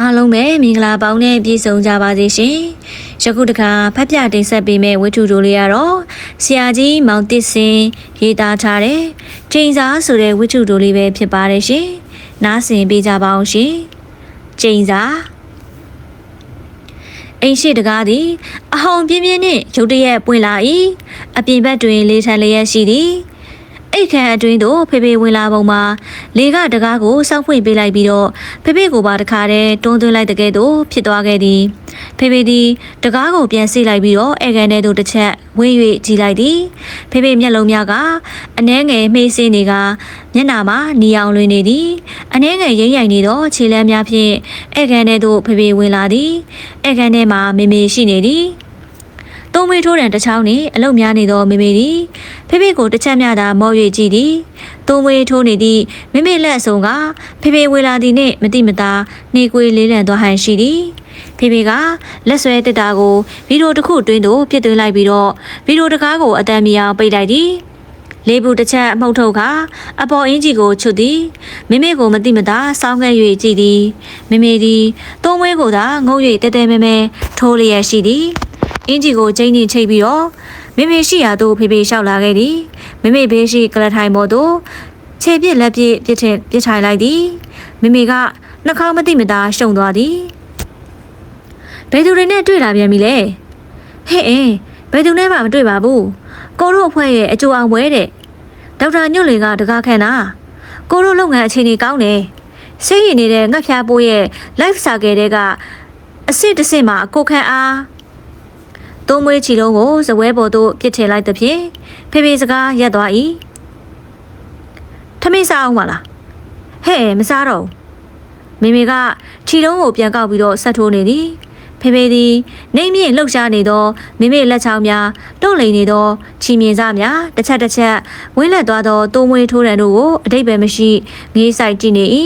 အားလုံးပဲမင်္ဂလာပေါင်းနဲ့ပြည့်စုံကြပါစေရှင်။ယခုတခါဖတ်ပြတင်ဆက်ပေးမယ့်ဝတ္ထုတို့လေးကတော့ဆရာကြီးမောင်တစ်စင်ရေးသားထားတဲ့ချိန်စာဆိုတဲ့ဝတ္ထုတို့လေးပဲဖြစ်ပါတယ်ရှင်။နားဆင်ပေးကြပါအောင်ရှင်။ချိန်စာအိမ်ရှိတကားသည်အဟောင်ပြင်းပြင်းနှင့်ရုတ်တရက်ပွင့်လာ၏အပြင်ဘက်တွင်လေးထန်လျက်ရှိသည် အိတ်ခမ်းအတွင်းသို့ဖေဖေဝင်လာပုံမှာလေကတကားကိုစောင့်ဖွင့်ပေးလိုက်ပြီးတော့ဖေဖေကိုပါတခါတည်းတွန်းသွင်းလိုက်တဲ့ကဲ့သို့ဖြစ်သွားခဲ့သည်ဖေဖေသည်တကားကိုပြန်ဆေးလိုက်ပြီးတော့အဲကန်ထဲသို့တစ်ချက်ဝင်း၍ကြည့်လိုက်သည်ဖေဖေမျက်လုံးများကအနှဲငယ်မှေးစင်းနေကမျက်နှာမှာနီအောင်လွင်နေသည်အနှဲငယ်ရိမ့်ရိုင်နေသောခြေလမ်းများဖြင့်အဲကန်ထဲသို့ဖေဖေဝင်လာသည်အဲကန်ထဲမှာမေမေရှိနေသည် သုံးမေးထိုးတဲ့တစ်ချောင်းနှင့်အလုတ်များနေသောမေမေသည်ဖေဖေကိုတစ်ချက်မျှသာမော့၍ကြည့်သည်သုံးမေးထိုးနေသည့်မေမေလက်အစုံကဖေဖေဝေလာသည်နှင့်မတိမတာနေကွေးလေးလံသွားဟန်ရှိသည်ဖေဖေကလက်ဆွဲတက်တာကိုဗီဒီယိုတစ်ခုတွင်းသို့ပြစ်သွင်းလိုက်ပြီးတော့ဗီဒီယိုတကားကိုအတန်မီအောင်ပိတ်လိုက်သည်လေးဘူးတစ်ချက်အမှုတ်ထုတ်ကအပေါ်အင်းကြီးကိုချွတ်သည်မိမိကိုမတိမတာစောင်းခဲ့၍ကြည့်သည်မိမိသည်သုံးဝဲကိုသာငုံ၍တဲတဲမဲမဲထိုးလျက်ရှိသည် အင်ဂျီကိုချိန်နေချိတ်ပြီးတော့မေမေရှိရာသို့ဖေဖေလျှောက်လာခဲ့သည်မေမေဘေးရှိကလထိုင်ပေါ်သို့ခြေပြစ်လက်ပြစ်ပြစ်ထင်ပြစ်ထိုင်လိုက်သည်မေမေကနှာခေါင်းမတိမတာရှုံသွားသည်ဘယ်သူတွေနဲ့တွေ့လာပြန်ပြီလဲဟဲ့အင်းဘယ်သူနဲ့မှမတွေ့ပါဘူးကိုတို့အဖွဲ့ရဲ့အကျိုးအောင်ပွဲတဲ့ဒေါက်တာညွန့်လင်ကတကားခန့်တာကိုတို့လုပ်ငန်းအခြေအနေကောင်းတယ်စိတ်ရည်နေတဲ့ငှက်ဖျားပိုးရဲ့ life cycle တွေက အစ်စ်တစ်စစ်မှာကိုခန့်အား သုံးမွေးချီလုံးကိုဇပွဲပေါ်သို့ပြစ်ထည့်လိုက်သဖြင့်ဖေဖေစကားရက်သွား၏ထမင်းစားအောင်ပါလားဟဲ့မစားတော့ဘူးမေမေကချီလုံးကိုပြန်ကောက်ပြီးတော့ဆက်ထိုးနေသည်ဖေဖေသည်နေမြင့်လှုပ်ရှားနေသောမိမိလက်ချောင်းများတုံ့လိန်နေသောချီမြင်စားများတစ်ချက်တစ်ချက်ဝင်းလက်သွားသောသုံးမွေးထိုးရန်တို့ကိုအတိတ်ပဲမရှိငေးဆိုင်ကြည့်နေ၏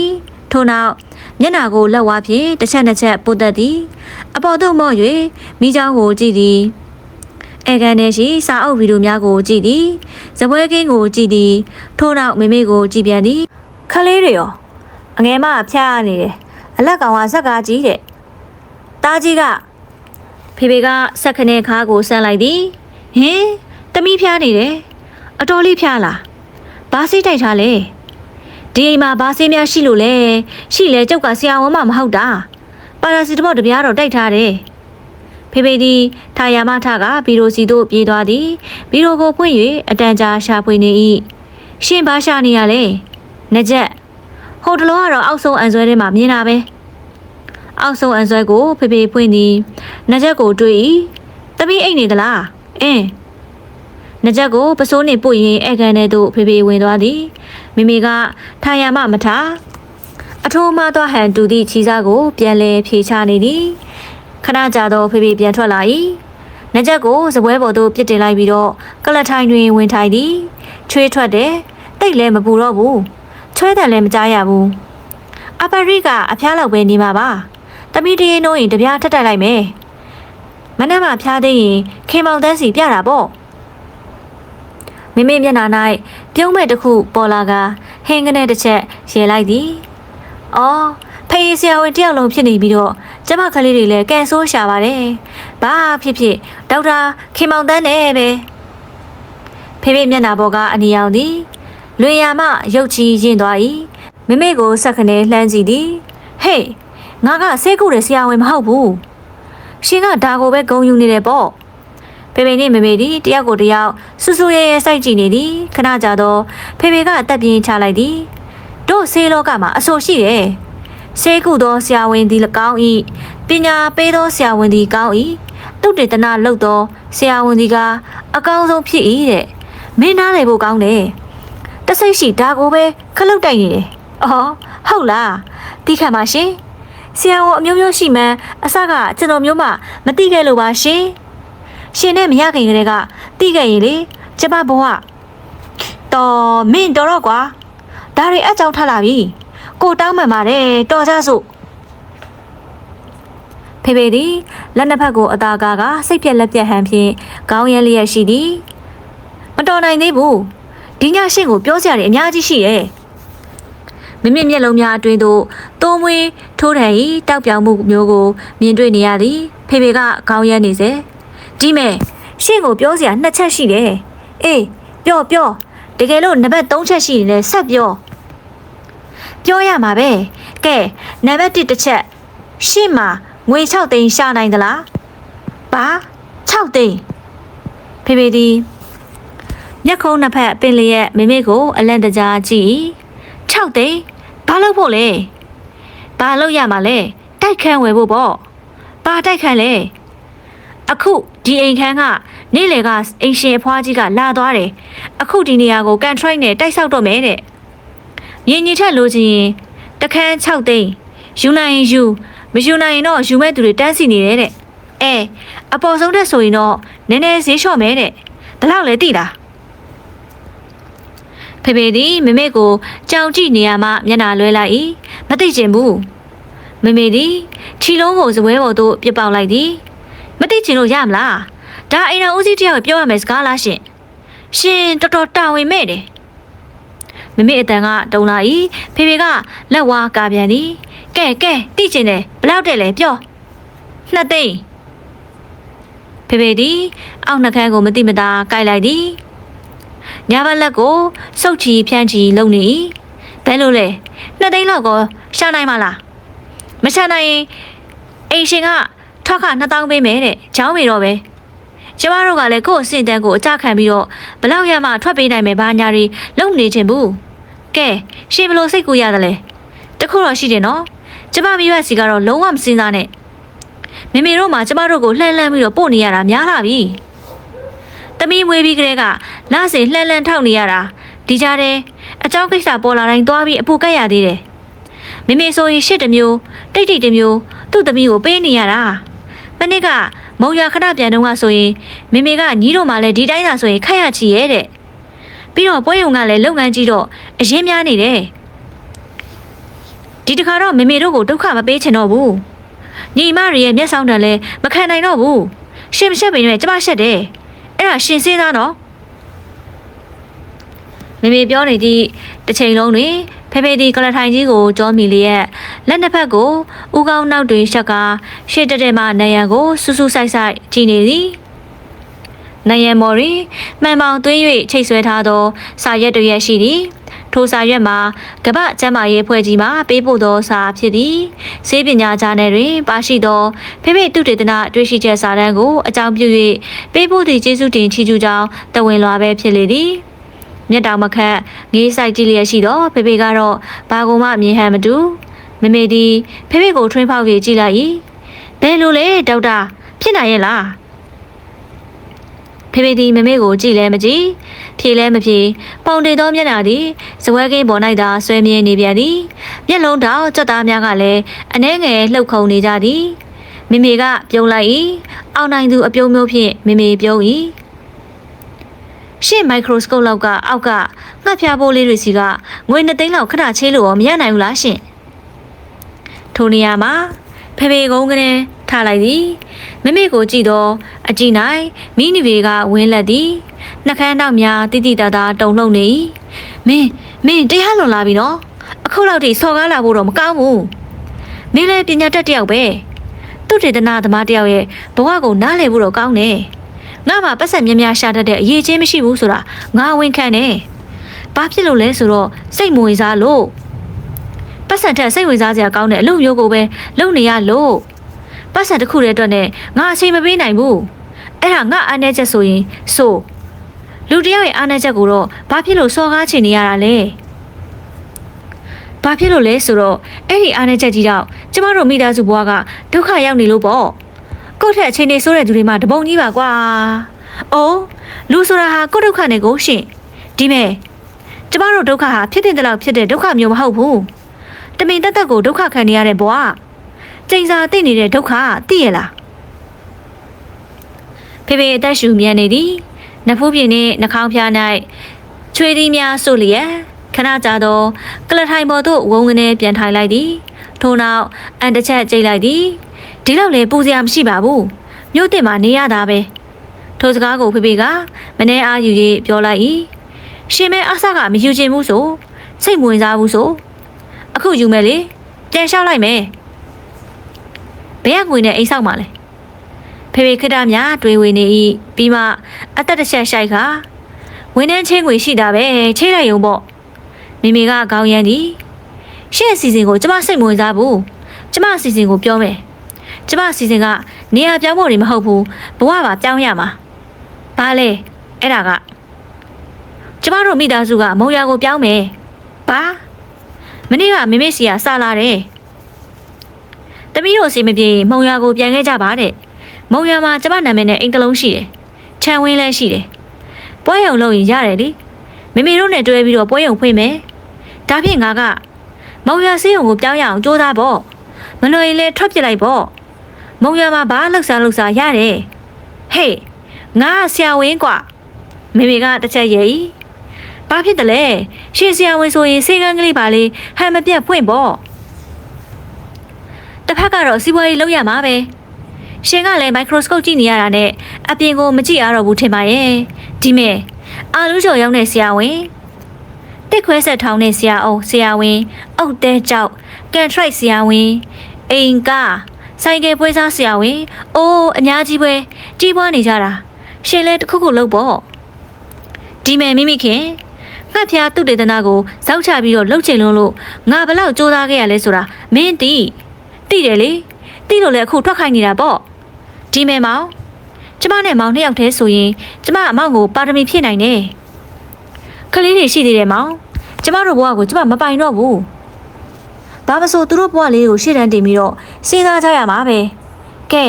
ထို့နောက် မျက်နာကိုလက်ဝါးဖြင့်တစ်ချက်နှစ်ချက်ပုတ်သက်သည်အပေါ်သို့မော့၍မိချောင်းကိုကြည့်သည်အဲကန်ထဲရှိစာအုပ်ဗီဒီယိုများကိုကြည့်သည်ဇပွဲကင်းကိုကြည့်သည်ထို့နောက်မိမိကိုကြည့်ပြန်သည်ခလေးတွေရောအငယ်မဖျားနေတယ်အလက်ကောင်ကဇက်ကားကြီးတဲ့တားကြီးကဖေဖေကဆက်ခနဲ့ခါကိုဆန်းလိုက်သည်ဟင်တမီးဖျားနေတယ်အတော်လေးဖျားလားဘာစိတ်တိုက်ထားလဲ ဒီအိမ်မှာဘာဆေးများရှိလို့လဲရှိလဲကျုပ်ကဆရာဝန်မမဟုတ်တာပါရာစီတမော့တပြားတော့တိုက်ထားတယ်ဖေဖေသည်ထာယာမထကဘီရိုစီသို့ပြေးသွားသည်ဘီရိုကိုဖွင့်၍အတန်ကြာရှာဖွေနေ၏ရှင်ဘာရှာနေရလဲငကြက်ဟိုတလောကတော့အောက်ဆုံးအန်ဆွဲထဲမှာမြင်တာပဲအောက်ဆုံးအန်ဆွဲကိုဖေဖေဖွင့်သည်ငကြက်ကိုတွေ့၏တပီးအိတ်နေသလားအင်းငကြက်ကိုပစိုးနေပုတ်ရင်အဲကန်ထဲသို့ဖေဖေဝင်သွားသည် မိမိကထာယာမမထအထိုးမသောဟန်တူသည့်ခြီးစားကို ပြန်လဲဖြေချနေသည်ခဏကြာတော့ဖေဖေပြန်ထွက်လာ၏။နှက်ချက်ကိုစပွဲပေါ်သို့ပြစ်တင်လိုက်ပြီးတော့ကလထိုင်တွင်ဝင်ထိုင်သည်။ချွေးထွက်တယ်။တိတ်လည်းမပူတော့ဘူး။ချွဲတယ်လည်းမကြားရဘူး။အပရိကအဖျားလောက်ပဲနေမှာပါ။တမီတရေနိုးရင်တပြားထက်တက်လိုက်မယ်။မနက်မှဖျားသေးရင်ခင်မောင်တန်းစီပြတာပေါ့။ မိမိမျက်နှာ၌ပြုံးမဲ့တစ်ခုပေါ်လာကဟင်းကနေတစ်ချက်ရေလိုက်သည်။အော်ဖေးဆရာဝန်တယောက်လုံးဖြစ်နေပြီးတော့ကျမကလေးတွေလည်းကန်ဆိုးရှာပါတယ်။ဘာဖြစ်ဖြစ်ဒေါက်တာခင်မောင်တန်းနဲ့ပဲဖေဖေမျက်နှာပေါ်ကအနီရောင်သည်လွင်ရမရုတ်ချီရင်သွား၏မိမိကိုဆက်ခနဲလှမ်းကြည့်သည်ဟေးငါကဆေးကုတဲ့ဆရာဝန်မဟုတ်ဘူးရှင်ကဒါကိုပဲဂုံယူနေတယ်ပေါ့ ဖေဖေနဲ့မေမေသည်တယောက်ကိုတယောက်ဆူဆူရဲရဲစိုက်ကြည့်နေသည်ခဏကြာတော့ဖေဖေကအသက်ပြင်းချလိုက်သည်တို့ဆေးလောကမှာအဆိုရှိတယ်ဆေးကုသောဆရာဝန်သည်၎င်း၏ပညာပေးသောဆရာဝန်သည်ကောင်း၏တုတ်တေသနာလုပ်သောဆရာဝန်သည်ကအကောင်းဆုံးဖြစ်၏တဲ့မင်းနားလည်ဖို့ကောင်းတယ်တဆိတ်ရှိဒါကိုပဲခလုတ်တိုက်နေတယ်အော်ဟုတ်လားတိခတ်ပါရှင်ဆရာဝန်အမျိုးမျိုးရှိမှန်းအစကကျွန်တော်မျိုးမှမသိခဲ့လို့ပါရှင် ရှင်နဲ့မရခင်ကလေးကသိခဲ့ရင်လေကျမဘဝတော်မင်းတော်တော့ကွာဒါတွေအကြောင်းထလာပြီကိုတောင်းမှန်ပါတယ်တော်ကြစို့ဖေဖေသည်လက်နှစ်ဖက်ကိုအသာကားကစိတ်ပြက်လက်ပြက်ဟန်ဖြင့်ခေါင်းရဲလျက်ရှိသည်မတော်နိုင်သေးဘူးဒီညရှင့်ကိုပြောစရာတွေအများကြီးရှိရဲ့မမိမိမျက်လုံးများအတွင်းသို့တိုးမွေးထိုးထန်၏တောက်ပြောင်မှုမျိုးကိုမြင်တွေ့နေရသည်ဖေဖေကခေါင်းရမ်းနေစေ ဒီမဲ့ရှင့်ကိုပြောစရာနှစ်ချက်ရှိတယ်အေးပြောပြောတကယ်လို့နံပါတ်3ချက်ရှိရင်လည်းဆက်ပြောပြောရမှာပဲကဲနံပါတ်1တစ်ချက်ရှင့်မှာငွေ6သိန်းရှာနိုင်သလားပါ6သိန်းဖေဖေဒီမျက်ခုံးနှစ်ဖက်ပင်လျက်မိမိကိုအလန့်တကြားကြည့်6သိန်းဘာလို့ဖို့လဲဘာလို့ရမှာလဲတိုက်ခန်းဝယ်ဖို့ပေါ့ဘာတိုက်ခန်းလဲ အခုဒီအိမ်ခန်းကနေ့လေကအိမ်ရှင်အဖွားကြီးကလာသွားတယ်အခုဒီနေရာကိုကန်ထရိုက်နဲ့တိုက်ဆောက်တော့မယ်တဲ့ရင်းကြီးထက်လိုချင်ရင်တခန်း6သိန်းယူနိုင်ရင်ယူမယူနိုင်ရင်တော့ယူမဲ့သူတွေတန်းစီနေတယ်တဲ့အဲအပေါ်ဆုံးတဲ့ဆိုရင်တော့နည်းနည်းဈေးလျှော့မယ်တဲ့ဒါလောက်လည်းတိလားဖေဖေသည်မမေကိုကြောင်ကြည့်နေရမှမျက်နှာလွှဲလိုက်၏မသိချင်ဘူးမမေသည်ခြီလုံးကိုဇပွဲပေါ်သို့ပြစ်ပေါက်လိုက်သည် မသိချင်လို့ရမလားဒါအိမ်တော်ဦးစီးတယောက်ပြောရမယ်စကားလားရှင်ရှင်တော်တော်တာဝန်မဲ့တယ်မမေအတန်ကတုံလာ၏ဖေဖေကလက်ဝါးကာပြန်သည်ကဲကဲသိချင်တယ်ဘလောက်တဲ့လဲပြောနှစ်သိန်းဖေဖေသည်အောက်နှခမ်းကိုမတိမတာကိုက်လိုက်သည်ညာဘက်လက်ကိုစုပ်ချီဖြန့်ချီလုံနေ၏ဘယ်လိုလဲနှစ်သိန်းလောက်ကိုရှာနိုင်မလားမရှာနိုင်ရင်အိမ်ရှင်ကထောက် ခ2000ပေးမယ်တဲ့ချောင်းမေတော့ပဲကျမတို့ကလည်းကို့အစင်တန်းကိုအကြခံပြီးတော့ဘလောက်ရမှထွက်ပေးနိုင်မယ်ဘာညာတွေလုံနေချင်ဘူးကဲရှင်ဘလို့စိတ်ကူရတယ်လဲတခုတော့ရှိတယ်နော်ကျမမိဘစီကတော့လုံးဝမစင်စားနဲ့မေမေတို့မှကျမတို့ကိုလှမ်းလှမ်းပြီးတော့ပို့နေရတာများလာပြီတမီးမွေးပြီးကလေးကလဆင်လှမ်းလှမ်းထောက်နေရတာဒီကြားထဲအเจ้าကိစ္စပေါ်လာတိုင်းသွားပြီးအပူကက်ရသေးတယ်မေမေဆိုရင်ရှစ်တစ်မျိုးတိတ်တိတ်တစ်မျိုးသူ့သမီးကိုပေးနေရတာ မနေ့ကမုံရခဏပြန်တော့ကဆိုရင်မေမေကညီးတို့မှလည်းဒီတိုင်းသာဆိုရင်ခက်ရချီရဲ့တဲ့ပြီးတော့ပွဲရုံကလည်းလုပ်ငန်းကြီးတော့အရင်များနေတယ်ဒီတခါတော့မေမေတို့ကိုဒုက္ခမပေးချင်တော့ဘူးညီမတွေရဲ့မျက်စောင်းတန်လည်းမခံနိုင်တော့ဘူးရှင်မရှက်ပင်နဲ့ကျမရှက်တယ်အဲ့ဒါရှင်စေးသားနော်မေမေပြောနေသည့်တစ်ချိန်လုံးတွင် ဖေဖေဒီကလထိုင်ကြီးကိုကြောမိလျက်လက်နှစ်ဖက်ကိုဥကောင်းနောက်တွင်ရှက်ကရှေ့တက်တဲ့မှနယံကိုစူးစူးဆိုင်ဆိုင်ကြည့်နေသည်နယံမော်ရီမှန်ပေါင်သွင်း၍ချိတ်ဆွဲထားသော စာရွက်တွေရရှိသည်ထိုစာရွက်မှာကပ္ပကျမ်းမာရေးဖွဲ့ကြီးမှပေးပို့သောစာဖြစ်သည်စေပညာကြားနယ်တွင်ပါရှိသောဖေဖေတုတေသနာတွေ့ရှိချက်စာတမ်းကိုအကြောင်းပြု၍ပေးပို့သည့်ကျေးဇူးတင်ချီးကျူးကြောင်းတဝင်လွာပဲဖြစ်လေသည် မျက်တောင်မခတ်ငေးဆိုင်ကြည့်လျက်ရှိတော့ဖေဖေကတော့ဘာကုမှမြင်ဟန်မတူမမေဒီဖေဖေကိုထွင်းဖောက်ပြီးကြည့်လိုက်၏ဘယ်လိုလဲဒေါက်တာဖြစ်နိုင်ရဲ့လားဖေဖေဒီမမေကိုကြည့်လဲမကြည့်ဖြေလဲမဖြေပုံတင်သောမျက်နှာသည်ဇဝဲကင်းပေါ်၌သာဆွဲမြဲနေပြန်သည်မျက်လုံးတောင်ကြက်သားများကလည်းအနှဲငယ်လှုပ်ခုန်နေကြသည်မေမေကပြုံးလိုက်၏အောင်းနိုင်သူအပြုံးမျိုးဖြင့်မေမေပြုံး၏ ရှင့်မိုက်ခရိုစကုပ်လောက်ကအောက်ကငှက်ဖျားပိုးလေးတွေစီကငွေနှစ်သိန်းလောက်ခဏချေးလို့ရောမရနိုင်ဘူးလားရှင်ထိုနေရာမှာဖေဖေကုန်းကလေးထားလိုက်သည်မမေကိုကြည့်တော့အကြည့်၌မိနီဘေကဝင်းလက်သည်နှကန်းတော့များတိတိတသားတုံလှုပ်နေ၏မင်းမင်းတရားလွန်လာပြီနော်အခုလောက်ထိစော်ကားလာဖို့တော့မကောင်းဘူးမင်းလည်းပညာတတ်တယောက်ပဲသူတေသနာသမားတယောက်ရဲ့ဘဝကိုနားလည်ဖို့တော့ကောင်းတယ် ငါမှပတ်ဆက်များများရှာတတ်တဲ့အရေးချင်းမရှိဘူးဆိုတာငါဝန်ခံတယ်ဘာဖြစ်လို့လဲဆိုတော့စိတ်မဝင်စားလို့ပတ်စံထက်စိတ်ဝင်စားစရာကောင်းတဲ့အလုပ်မျိုးကိုပဲလုပ်နေရလို့ပတ်စံတစ်ခုတည်းအတွက်နဲ့ငါအချိန်မပေးနိုင်ဘူးအဲ့ဒါငါအားနေချက်ဆိုရင်ဆိုလူတယောက်ရဲ့အားနေချက်ကိုတော့ဘာဖြစ်လို့စော်ကားချင်နေရတာလဲဘာဖြစ်လို့လဲဆိုတော့အဲ့ဒီအားနေချက်ကြီးတော့ကျမတို့မိသားစုဘွားကဒုက္ခရောက်နေလို့ပေါ့ ကိုယ့်ထက်အချိန်နေဆိုးတဲ့သူတွေမှတပုံကြီးပါကွာအိုးလူဆိုတာဟာကိုယ့်ဒုက္ခနဲ့ကိုရှင်ဒီမဲ့ကျမတို့ဒုက္ခဟာဖြစ်တဲ့လောက်ဖြစ်တဲ့ဒုက္ခမျိုးမဟုတ်ဘူးတမင်တက်တက်ကိုဒုက္ခခံနေရတဲ့ဘွားကျိန်စာသိနေတဲ့ဒုက္ခသိရလားဖေဖေအသက်ရှူမြန်နေသည်နဖူးပြင်းနှင့်နှာခေါင်းဖျား၌ချွေးသီးများဆို့လျက်ခဏကြာသောကလထိုင်ပေါ်သို့ဝုန်းကနေပြန်ထိုင်လိုက်သည်ထို့နောက်အန်တစ်ချက်ကျိတ်လိုက်သည် ဒီလောက်လေပူစရာမရှိပါဘူးမြို့တင်မှာနေရတာပဲထိုစကားကိုဖေဖေကမနေအားယူ၍ပြောလိုက်၏ရှင်မဲအဆကမယူချင်ဘူးဆိုစိတ်မဝင်စားဘူးဆိုအခုယူမယ်လေပြန်လျှောက်လိုက်မယ်ဘယ်ကငွေနဲ့အိမ်ဆောက်မှာလဲဖေဖေခိတ္တများတွေးဝေနေ၏ပြီးမှအသက်တစ်ချက်ရှိုက်ခါဝင်းနှန်းချင်းငွေရှိတာပဲချိလိုက်ရုံပေါ့မိမိကခေါင်းရမ်းသည်ရှင့်အစီအစဉ်ကိုကျမစိတ်မဝင်စားဘူးကျမအစီအစဉ်ကိုပြောမယ် ကျမအစီအစဉ်ကနေရာပြောင်းဖို့တွေမဟုတ်ဘူးဘဝပါပြောင်းရမှာဘာလဲအဲ့ဒါကကျမတို့မိသားစုကမုံရကိုပြောင်းမယ်ဘာမနေ့ကမိမိစီကစလာတယ်တမီးတို့အစီမပြေမုံရကိုပြန်ခဲ့ကြပါတဲ့မုံရမှာကျမနာမည်နဲ့အိမ်တစ်လုံးရှိတယ်ခြံဝင်းလည်းရှိတယ်ပွဲရုံလုံးရင်ရတယ်လေမိမိတို့နဲ့တွဲပြီးတော့ပွဲရုံဖွင့်မယ်ဒါဖြင့်ငါကမုံရစေးရုံကိုပြောင်းရအောင်ကြိုးစားပေါ့မလွယ်ရင်လည်းထွက်ပြစ်လိုက်ပေါ့ မုံရမှာဘာလှုပ်ရှားလှုပ်ရှားရတယ်ဟေးငါဆရာဝန်ကွာမေမေကတစ်ချက်ရဲ့ဘာဖြစ်တယ်လဲရှင်ဆရာဝန်ဆိုရင်စေကန်းကလေးပါလေဟန်မပြတ်ဖွင့်ပေါ့တစ်ဖက်ကတော့စီးပွားရေးလုပ်ရမှာပဲရှင်ကလည်းမိုက်ခရိုစကုပ်ကြည့်နေရတာနဲ့အပြင်ကိုမကြည့်ရတော့ဘူးထင်ပါရဲ့ဒီမဲ့အာလူးကျော်ရောက်တဲ့ဆရာဝန်တက်ခွဲဆက်ထောင်းတဲ့ဆရာအုပ်ဆရာဝန်အုပ်တဲကြောက်ကန်ထရိုက်ဆရာဝန်အိမ်ကား ဆိုင်ကယ်ပွဲစားဆရာဝန်အိုးအများကြီးပဲကြီးပွားနေကြတာရှင်လည်းတစ်ခုခုလုပ်ပေါ့ဒီမဲ့မိမိခင်ငှက်ဖျားသူတေသနာကိုဇောက်ချပြီးတော့လှုပ်ချင်လို့လို့ငါဘလောက်စူးစမ်းခဲ့ရလဲဆိုတာမင်းသိသိတယ်လေသိလို့လည်းအခုထွက်ခိုင်းနေတာပေါ့ဒီမဲမောင်ကျမနဲ့မောင်နှစ်ယောက်တည်းဆိုရင်ကျမအမောင်ကိုပါရမီဖြည့်နိုင်တယ်ကလေးတွေရှိသေးတယ်မောင်ကျမတို့ဘဝကိုကျမမပိုင်တော့ဘူး ဘာမဆိုသူတို့ဘဝလေးကိုရှေ့တန်းတင်ပြီးတော့စဉ်းစားကြရမှာပဲကဲ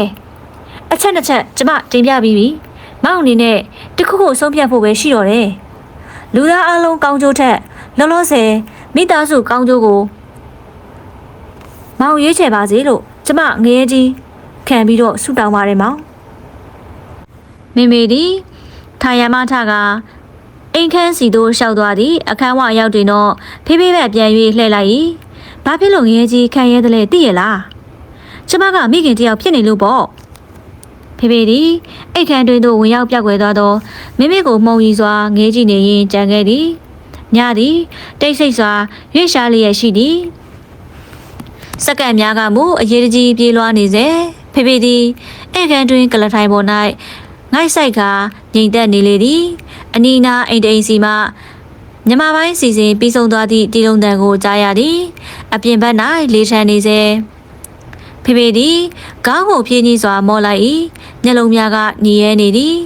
အချက်တစ်ချက်ကျမတင်ပြပြီးပြီမောင်အနေနဲ့တခုခုဆုံးဖြတ်ဖို့ပဲရှိတော့တယ်လူသားအလုံးကောင်းကျိုးထက်လောလောဆယ်မိသားစုကောင်းကျိုးကိုမောင်ရွေးချယ်ပါစေလို့ကျမငရဲကြီးခံပြီးတော့ဆုတောင်းပါတယ်မောင်မိမိဒီထာယာမထကအိမ်ခန်းစီတို့ရှောက်သွားသည်အခန်းဝရောက်တင်တော့ဖေးဖေးပဲပြန်၍လှည့်လိုက်၏ ဘာဖြစ်လို့ငရဲကြီးခံရဲတယ်လဲသိရလားကျမကမိခင်တယောက်ဖြစ်နေလို့ပေါ့ဖေဖေဒီအိတ်ခမ်းတွင်သို့ဝင်ရောက်ပြောက်ွယ်သွားသောမိမိကိုမှုံရီစွာငဲကြည့်နေရင်ကြံခဲ့သည်ညသည်တိတ်ဆိတ်စွာရွေ့ရှားလျက်ရှိသည်စက္ကန့်များကမူအရေးတကြီးပြေးလွှားနေစေဖေဖေသည်အိတ်ခမ်းတွင်ကလထိုင်ပေါ်၌ငိုက်ဆိုင်ကငြိမ်သက်နေလေသည်အနီးနားအိမ်တိန်စီမှမြမပိုင်းစီစဉ်ပြီးဆုံးသွားသည့်တီလုံးတန်ကိုကြားရသည် အပြင်ဘက်၌လေထန်နေစေဖေဖေသည်ခေါင်းကိုဖြင်းကြီးစွာမော်လိုက်၏မျက်လုံးများကညီရဲနေသည်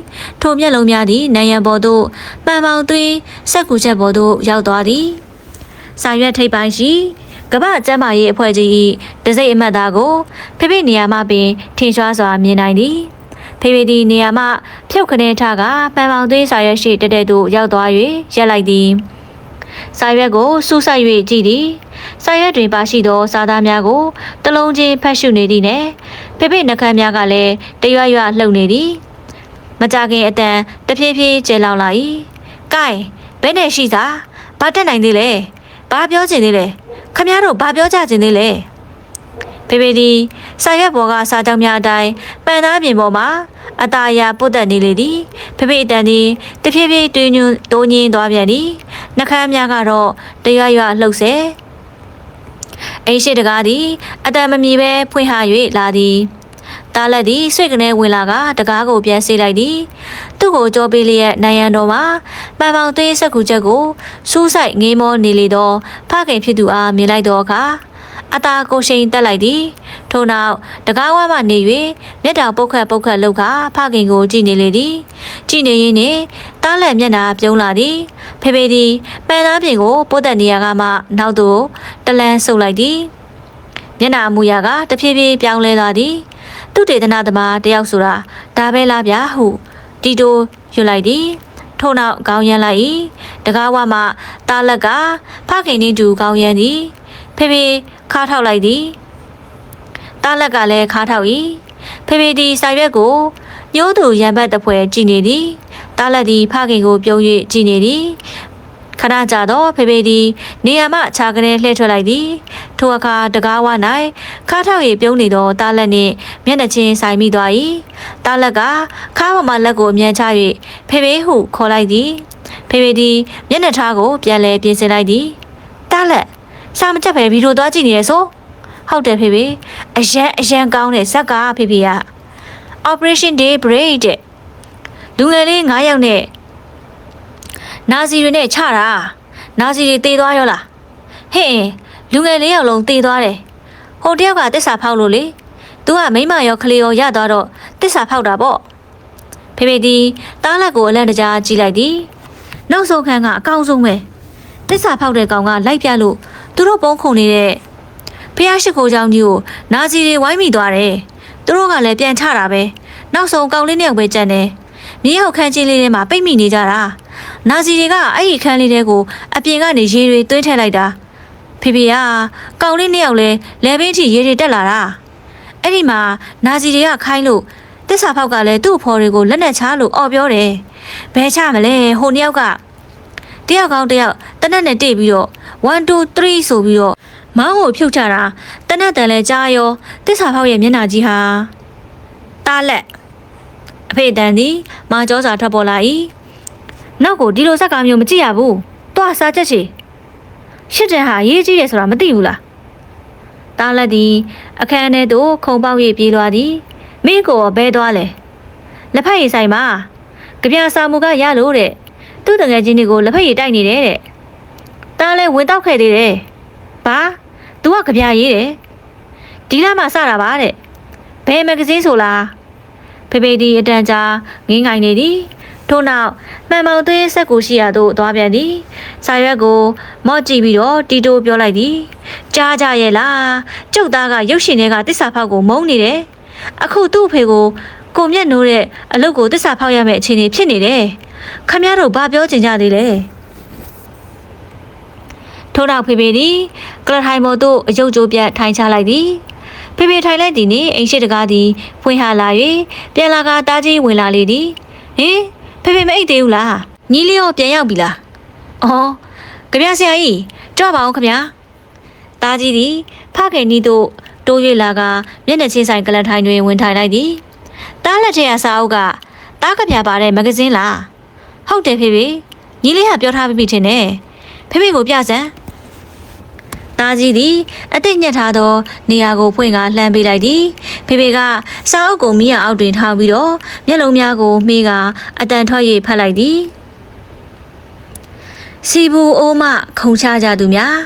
ထိုမျက်လုံးများသည်နံရံပေါ်သို့ပန်ပေါင်သွင်းစက်ကူချက်ပေါ်သို့ရောက်သွားသည်စာရွက်ထိပ်ပိုင်းရှိကမ္ဘာကျမ်းမာရေးအဖွဲ့ကြီး၏တစိမ့်အမှတ်သားကိုဖေဖေနေရာမှပင်ထင်ရှားစွာမြင်နိုင်သည်ဖေဖေဒီနေရာမှဖြုတ်ခနဲထကပန်ပေါင်သွင်းစာရွက်ရှိတက်တဲ့သို့ရောက်သွား၍ရက်လိုက်သည်စာရွက်ကိုစူးစိုက်၍ကြည့်သည် စာရွက်တွင်ပါရှိသောစာသားများကိုတလုံးချင်းဖတ်ရှုနေသည်နှင့်ဖေဖေနှကမ်းများကလည်းတရွရွလှုပ်နေသည်မကြခင်အတန်တဖြည်းဖြည်းကျဲလောင်လာ၏ကဲဘယ်နဲ့ရှိသာဘာတက်နိုင်သေးလဲဘာပြောချင်သေးလဲခမရတို့ဘာပြောကြချင်သေးလဲဖေဖေဒီစာရွက်ပေါ်ကစာကြောင်းများအတိုင်းပန်သားပြင်ပေါ်မှာအตาရပုတ်တက်နေလေသည်ဖေဖေအတန်သည်တဖြည်းဖြည်းတွင်ညွန်းတိုးညင်းသွားပြန်သည်နှကမ်းများကတော့တရွရွလှုပ်ဆဲ အိမ်ရှိတကားသည်အတန်မမီပဲဖွင့်ဟ၍လာသည်တားလက်သည်ဆွေကနေဝင်လာကတကားကိုပြန်ဆေးလိုက်သည်သူ့ကိုကြောပေးလျက်နိုင်ရန်တော်မှာပန်ပောင်သေးဆက်ကူချက်ကိုစူးစိုက်ငေးမောနေလေသောဖခင်ဖြစ်သူအားမြင်လိုက်တော့အခါအตาကိုရှိန်တက်လိုက်သည် ထို့နောက်တကားဝါမှနေ၍မျက်တောင်ပုတ်ခတ်ပုတ်ခတ်လှုပ်ခါဖခင်ကိုကြည့်နေလေသည်ကြည့်နေရင်းနှင့်တားလက်မျက်နှာပြုံးလာသည်ဖေဖေသည်ပန်သားပြင်ကိုပိုးတက်နေရကမှနောက်သို့တလန်းဆုပ်လိုက်သည်မျက်နှာအမူအရာကတဖြည်းဖြည်းပြောင်းလဲလာသည်သူတေသနာသမားတယောက်ဆိုတာဒါပဲလားဗျာဟုတီတိုရွတ်လိုက်သည်ထို့နောက်ခေါင်းရမ်းလိုက်၏တကားဝမှတားလက်ကဖခင်နှင့်တူခေါင်းရမ်းသည်ဖေဖေခါထောက်လိုက်သည် တားလက်ကလည်းခါထောက်၏ဖေဖေဒီစာရွက်ကိုညိုးသူရံဘတ်တပွဲကြည်နေသည်တားလက်သည်ဖခင်ကိုပြုံး၍ကြည်နေသည်ခဏကြာတော့ဖေဖေသည်နေရာမှခြာကနေလှည့်ထွက်လိုက်သည်ထိုအခါတကားဝ၌ခါထောက်၏ပြုံးနေသောတားလက်နှင့်မျက်နှာချင်းဆိုင်မိသွား၏တားလက်ကခါပေါ်မှလက်ကိုအမြန်ချ၍ဖေဖေဟုခေါ်လိုက်သည်ဖေဖေသည်မျက်နှာထားကိုပြန်လဲပြင်ဆင်လိုက်သည်တားလက်ရှာမချက်ပဲဗီဒီယိုသွားကြည့်နေရဆို ဟုတ်တယ်ဖေဖေအရန်အရန်ကောင်းတဲ့ဇက်ကဖေဖေက Operation Day Break တဲ့လူငယ်လေး9ယောက်နဲ့နာဇီတွေနဲ့ချတာနာဇီတွေတေးသွားရောလားဟဲ့လူငယ်လေးယောက်လုံးတေးသွားတယ်ဟိုတယောက်ကတစ္ဆာဖောက်လို့လေသူကမိမရောကလေးရောရသွားတော့တစ္ဆာဖောက်တာပေါ့ဖေဖေဒီတားလက်ကိုအလန့်တကြားကြည့်လိုက်သည်နောက်ဆုံးခန်းကအကောင်းဆုံးပဲတစ္ဆာဖောက်တဲ့ကောင်ကလိုက်ပြလို့သူတို့ပုံခုန်နေတဲ့ ဖះရှိခိုးเจ้าကြီးကိုနာဇီတွေဝိုင်းမိသွားတယ်သူတို့ကလည်းပြန်ချတာပဲနောက်ဆုံးကောင်လေးနှစ်ယောက်ပဲကြံတယ်မြေရောက်ခန်းချင်းလေးထဲမှာပိတ်မိနေကြတာနာဇီတွေကအဲ့ဒီခန်းလေးထဲကိုအပြင်ကနေရေတွေသွင်းထည့်လိုက်တာဖေဖေကကောင်လေးနှစ်ယောက်လဲလဲဘင်းထိရေတွေတက်လာတာအဲ့ဒီမှာနာဇီတွေကခိုင်းလို့တစ္ဆာဖောက်ကလည်းသူ့အဖော်တွေကိုလက်နဲ့ချလို့អော်ပြောတယ်ဘဲချမလဲဟိုနှစ်ယောက်ကတယောက်ကောင်းတယောက်တနက်နဲ့တိတ်ပြီးတော့1 2 3ဆိုပြီးတော့ မောင်းကိုဖြုတ်ချတာတနက်တန်လဲကြားရောတစ္ဆာဖောက်ရဲ့မျက်နှာကြီးဟာတားလက်အဖေတန်သည်မာကျောစာထွက်ပေါ်လာ၏နောက်ကိုဒီလိုဇက်ကားမျိုးမကြည့်ရဘူးတွားစားချက်ချေရှစ်တန်ဟာရေးကြီးတယ်ဆိုတာမသိဘူးလားတားလက်သည်အခန်းထဲသို့ခုံပေါက်၍ပြေးသွားသည်မင်းကိုဘဲသွားလဲလက်ဖက်ရည်ဆိုင်မှာကြပြစာမူကရလို့တဲ့သူ့တငယ်ချင်းတွေကိုလက်ဖက်ရည်တိုက်နေတယ်တဲ့တားလဲဝင်တော့ခဲ့သေးတယ်ဘာ तू ကကြပြရေးတယ်ဒီလမှစတာပါတဲ့ဘယ်မဂ္ဂဇင်းဆိုလားဖေဖေဒီအတန်ကြာငင်းငိုင်နေသည်ထို့နောက်မှန်မောင်သွေးဆက်ကိုရှိရသို့သွားပြန်သည်စာရွက်ကိုမော့ကြည့်ပြီးတော့တီတိုပြောလိုက်သည်ကြားကြရဲ့လားကျုပ်သားကရုပ်ရှင်တွေကတစ္ဆာဖောက်ကိုမုန်းနေတယ်အခုသူ့အဖေကိုကိုမျက်နိုးတဲ့အလုပ်ကိုတစ္ဆာဖောက်ရမယ့်အခြေအနေဖြစ်နေတယ်ခမရတို့ဘာပြောချင်ကြသေးလဲ ထို့နောက်ဖေဖေသည်ကလထိုင်မော်သို့အယုတ်ကျိုးပြတ်ထိုင်ချလိုက်သည်ဖေဖေထိုင်လိုက်သည်နှင့်အိမ်ရှိတကားသည်ဖွင့်ဟလာ၍ပြန်လာကတားကြီးဝင်လာလေသည်ဟင်ဖေဖေမအိတ်သေးဘူးလားညီလေးရောပြန်ရောက်ပြီလားအော်ကြပြဆရာကြီးကြွပါအောင်ခဗျာတားကြီးသည်ဖခင်နီးသို့တိုး၍လာကမျက်နှာချင်းဆိုင်ကလထိုင်တွင်ဝင်ထိုင်လိုက်သည်တားလက်ထက်အစာအုပ်ကတားကြပြပါတဲ့မဂ္ဂဇင်းလားဟုတ်တယ်ဖေဖေညီလေးကပြောထားပြီးပြီထင်တယ်ဖေဖေကိုပြစမ်း တာကြီးသည်အသိညက်ထားသောနေရာကိုဖွင့်ကားလှမ်းပေးလိုက်သည်ဖေဖေကစာအုပ်ကိုမိရအောက်တွင်ထားပြီးတော့မျက်လုံးများကိုမှီးကာအတန်ထွက်၍ဖတ်လိုက်သည်စီဘူးအိုးမှခုံချကြသူများ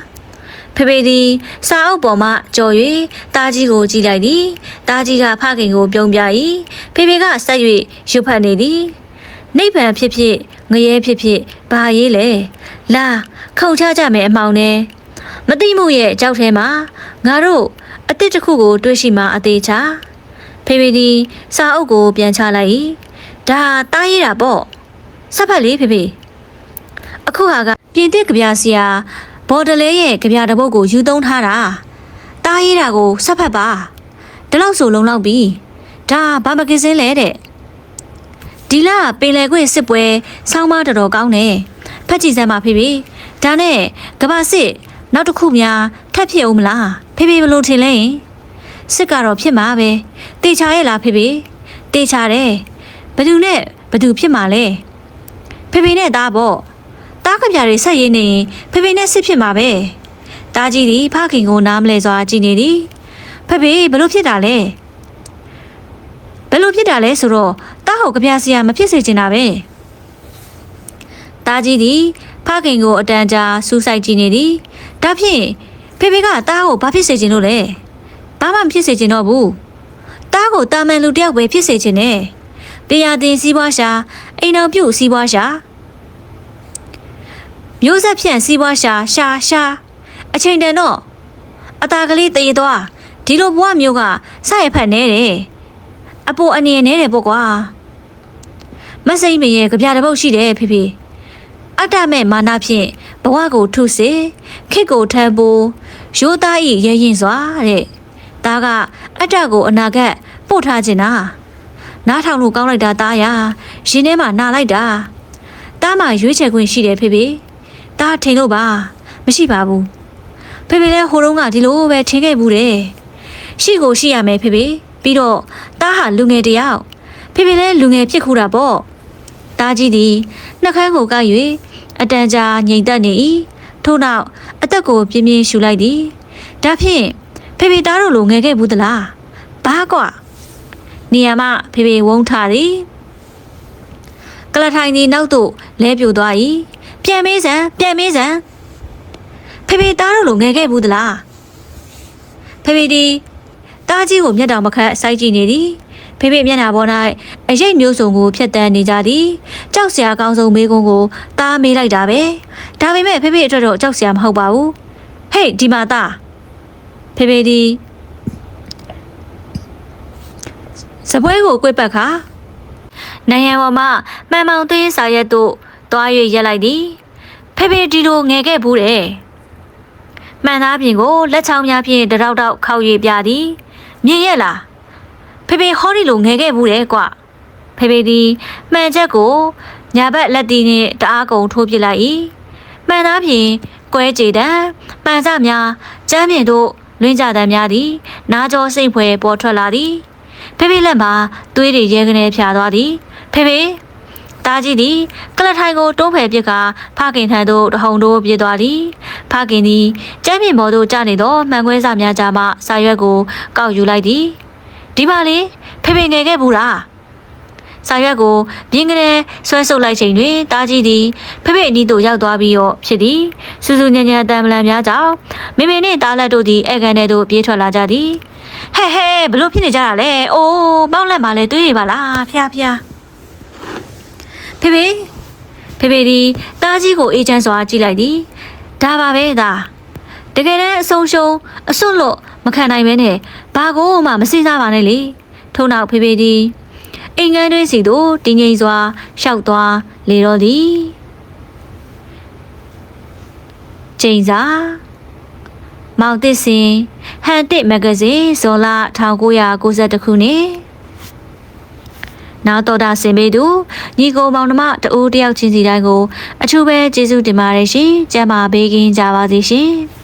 ဖေဖေသည်စာအုပ်ပေါ်မှကြော်၍တာကြီးကိုကြည့်လိုက်သည်တာကြီးကဖခင်ကိုပြုံးပြ၏ဖေဖေကဆက်၍ရွတ်ဖတ်နေသည်နိဗ္ဗာန်ဖြစ်ဖြစ်ငရဲဖြစ်ဖြစ်ဘာရေးလဲလာခုံချကြမယ်အမှောင်နဲ့ မတိမှုရဲ့အကြောက်ထဲမှာငါတို့အစ်စ်တစ်ခုကိုတွေးရှိမှအသေးချာဖေဖေဒီစာအုပ်ကိုပြန်ချလိုက်၏ဒါတားရတာပေါ့ဆက်ဖက်လေးဖေဖေအခုဟာကပြင်သစ်ကြပြဆရာဘော်ဒလဲရဲ့ကြပြတစ်ပုဒ်ကိုယူသုံးထားတာတားရတာကိုဆက်ဖက်ပါဒီလောက်ဆိုလုံလောက်ပြီဒါဘာမဂဇင်းလဲတဲ့ဒီလပင်လယ်ခွင့်စစ်ပွဲဆောင်းမတော်တော်ကောင်းတယ်ဖက်ကြည့်စမ်းပါဖေဖေဒါနဲ့ကဘာစစ် နောက်တစ်ခုများထပ်ဖြစ်အောင်မလားဖေဖေဘလို့ထင်လဲယင်စစ်ကတော့ဖြစ်မှာပဲတေချာရဲ့လားဖေဖေတေချာတယ်ဘယ်သူနဲ့ဘယ်သူဖြစ်မှာလဲဖေဖေနဲ့သားပေါ့တားကြပြတွေဆက်ရင်းနေရင်ဖေဖေနဲ့စစ်ဖြစ်မှာပဲတားကြီးဒီဖခင်ကိုနားမလဲစွာကြည်နေသည်ဖေဖေဘလို့ဖြစ်တာလဲဘယ်လိုဖြစ်တာလဲဆိုတော့တားဟောကြပြစရာမဖြစ်စေချင်တာပဲတားကြီးဒီဖခင်ကိုအတန်ကြာစူးစိုက်ကြည့်နေသည် ဒါဖြင့်ဖေဖေကတားကိုဘာဖြစ်စေချင်လို့လဲဘာမှမဖြစ်စေချင်တော့ဘူးတားကိုတာမန်လူတယောက်ပဲဖြစ်စေချင်တယ်တရားတင်စီးပွားရှာအိမ်တော်ပြုတ်စီးပွားရှာမျိုးဆက်ဖြန့်စီးပွားရှာရှာရှာအချိန်တန်တော့အตาကလေးတည်သွားဒီလိုဘဝမျိုးကစရဖက်နေတယ်အပေါ်အနေနဲ့တယ်ပေါ့ကွာမစိမ့်မရဲ့ကြပြတဲ့ပုတ်ရှိတယ်ဖေဖေ အတ္တမဲ့မာနဖြင့်ဘဝကိုထုစေခစ်ကိုထမ်းဖို့ရိုးသားဤရဲရင်စွာတဲ့ဒါကအတ္တကိုအနာဂတ်ပို့ထားခြင်းနာနားထောင်လို့ကောင်းလိုက်တာသားရရင်ထဲမှာနာလိုက်တာတားမှာရွေးချယ်ခွင့်ရှိတယ်ဖေဖေတားထင်လို့ပါမရှိပါဘူးဖေဖေလည်းဟိုတုန်းကဒီလိုပဲထင်ခဲ့ဘူးတဲ့ရှိကိုရှိရမယ်ဖေဖေပြီးတော့တားဟာလူငယ်တယောက်ဖေဖေလည်းလူငယ်ဖြစ်ခူတာပေါ့တားကြီးသည်နှက်ခမ်းကိုကပ်၍ အတန်ကြာငြိမ်သက်နေ၏ထို့နောက်အသက်ကိုပြင်းပြင်းရှူလိုက်သည်ဒါဖြင့်ဖေဖေသားတို့လိုငယ်ခဲ့ဘူးသလားဘာကွာနေရာမဖေဖေဝုန်းထသည်ကလထိုင်ဒီနောက်သို့လဲပြိုသွား၏ပြန်မေးစမ်းပြန်မေးစမ်းဖေဖေသားတို့လိုငယ်ခဲ့ဘူးသလားဖေဖေဒီတားကြီးကိုမျက်တောင်မခတ်စိုက်ကြည့်နေသည် ဖေဖေမျက်နှာပေါ်၌အရိပ်မျိုးစုံကိုဖျက်တမ်းနေကြသည်ကြောက်စရာကောင်းဆုံးမေးခွန်းကိုတားမေးလိုက်တာပဲဒါပေမဲ့ဖေဖေအတွက်တော့ကြောက်စရာမဟုတ်ပါဘူးဟေးဒီမှာတားဖေဖေဒီစပွဲကိုကွေ့ပတ်ခါနိုင်ရန်ပေါ်မှမှန်မောင်သွင်းစာရက်တို့တွား၍ရက်လိုက်သည်ဖေဖေဒီလိုငယ်ခဲ့ဘူးတယ်မှန်သားပြင်ကိုလက်ချောင်းများဖြင့်တရောက်တော့ခောက်၍ပြသည်မြင်ရက်လား ဖေဖေဟောဒီလိုငယ်ခဲ့ဘူးတယ်ကွဖေဖေဒီမှန်ချက်ကိုညာဘက်လက်တီနှင့်တအားကုန်ထိုးပစ်လိုက်၏မှန်သားဖြင့်ကွဲကြည်တံပန်စများကျမ်းပြင်တို့လွင့်ကြတံများသည် နားကြောစိတ်ဖွယ်ပေါ်ထွက်လာသည်ဖေဖေလက်မှာသွေးတွေရဲကနေဖြာသွားသည်ဖေဖေတားကြီးသည်ကလထိုင်ကိုတွန်းဖယ်ပစ်ကဖခင်ထံသို့တဟုန်တို့ပြေးသွားသည်ဖခင်သည်ကျမ်းပြင်ပေါ်သို့ကျနေသောမှန်ခွဲစာများကြားမှစာရွက်ကိုကောက်ယူလိုက်သည် ဒီပါလေဖေဖေငယ်ခဲ့ဘူးလားစာရွက်ကိုပြင်းကလေးဆွဲဆုပ်လိုက်ချိန်တွင်တားကြီးသည်ဖေဖေအနီးသို့ရောက်သွားပြီးတော့ဖြစ်သည်စူးစူးညံ့ညံ့တံမလန်များကြောင့်မိမိနှင့်တားလက်တို့သည်ဧကန်ထဲသို့ပြေးထွက်လာကြသည်ဟဲ့ဟဲ့ဘလို့ဖြစ်နေကြတာလဲအိုးပေါက်လက်မှာလဲတွေးနေပါလားဖျားဖျားဖေဖေဖေဖေဒီတားကြီးကိုအေးချမ်းစွာကြည့်လိုက်သည်ဒါပါပဲဒါ တကယ်တမ်းအဆုံးရှုံးအစွတ်လို့မခံနိုင်ပဲနဲ့ဘာကိုမှမစင်စားပါနဲ့လေထုံနောက်ဖေဖေဒီအိမ်ငန်းတွင်းစီသို့တင်းငိမ်စွာရှောက်သွားလေတော့သည်ချိန်စာမောင်တစ်စင်ဟန်တစ်မဂ္ဂဇင်းဇော်လ1992ခုနှစ်နောက်တော်တာဆင်ပေးသူညီကိုမောင်နှမတအိုးတယောက်ချင်းစီတိုင်းကို အထူးပဲကျေးဇူးတင်ပါတယ်ရှင်ကျမ်းမာပေးခင်ကြပါစေရှင်